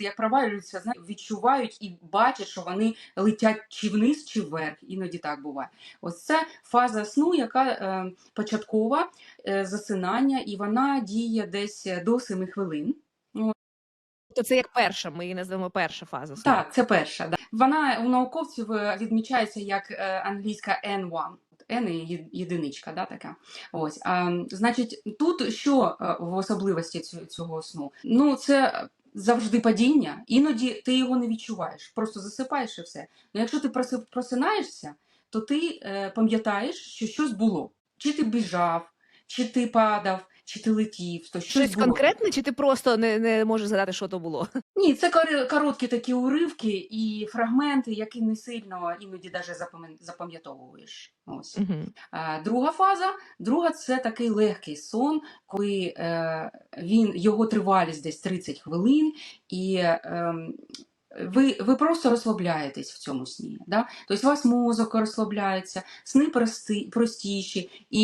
от як провалюються, відчувають і бачать, що вони летять чи вниз, чи вверх. Іноді так буває. Ось це фаза сну, яка е, початкова е, засинання, і вона діє десь до 7 хвилин. То це як перша, ми її назвемо перша фаза сну. Так, це перша. Да. Вона у науковців е, відмічається як е, англійська N1. N єдиничка, да, така. Ось. А, значить, тут що е, в особливості цього сну? Ну, це завжди падіння, іноді ти його не відчуваєш, просто засипаєш і все. Ну, якщо ти просинаєшся, то ти е, пам'ятаєш, що щось було. Чи ти біжав, чи ти падав, чи ти летів, то щось, Щось було. конкретне, чи ти просто не, не можеш згадати, що то було? Ні, це короткі такі уривки і фрагменти, які не сильно іноді навіть запам'ятовуєш. Ось. Угу. Друга фаза. Друга це такий легкий сон, коли е, він, його тривалість десь 30 хвилин, і е, ви, ви просто розслабляєтесь в цьому сні. Да? Тобто у вас мозок розслабляється, сни прості, простіші, і